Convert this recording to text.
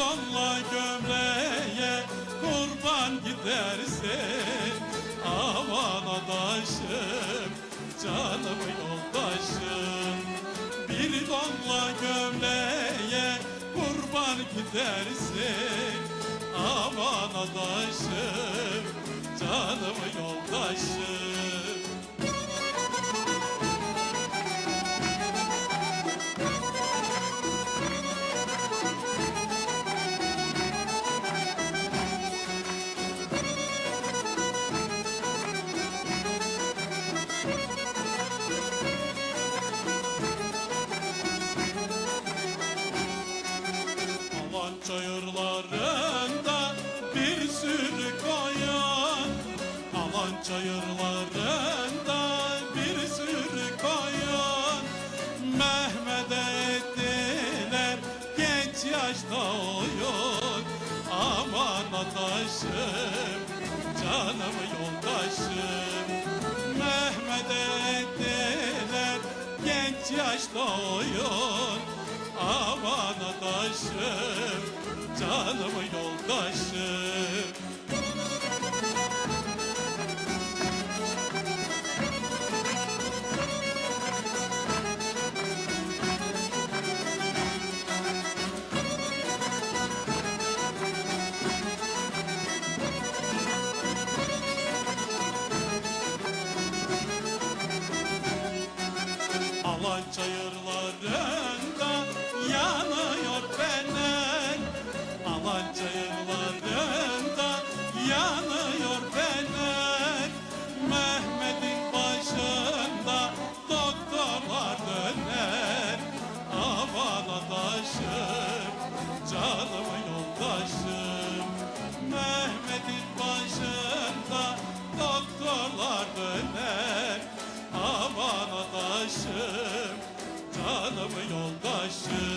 donla gömleğe kurban gidersin Aman adaşım canım yoldaşım. Bir donla gömleğe kurban gidersin Aman adaşım canım yoldaşım çayırlarında bir sürü koyun Mehmet'e ettiler genç yaşta oyun. Aman adaşım canım yoldaşım. Mehmet'e ettiler genç yaşta oyun. Aman adaşım, canım yoldaşım yoldaşım Mehmet'in başında doktorlar döner. Aman adaşım, canım yoldaşım.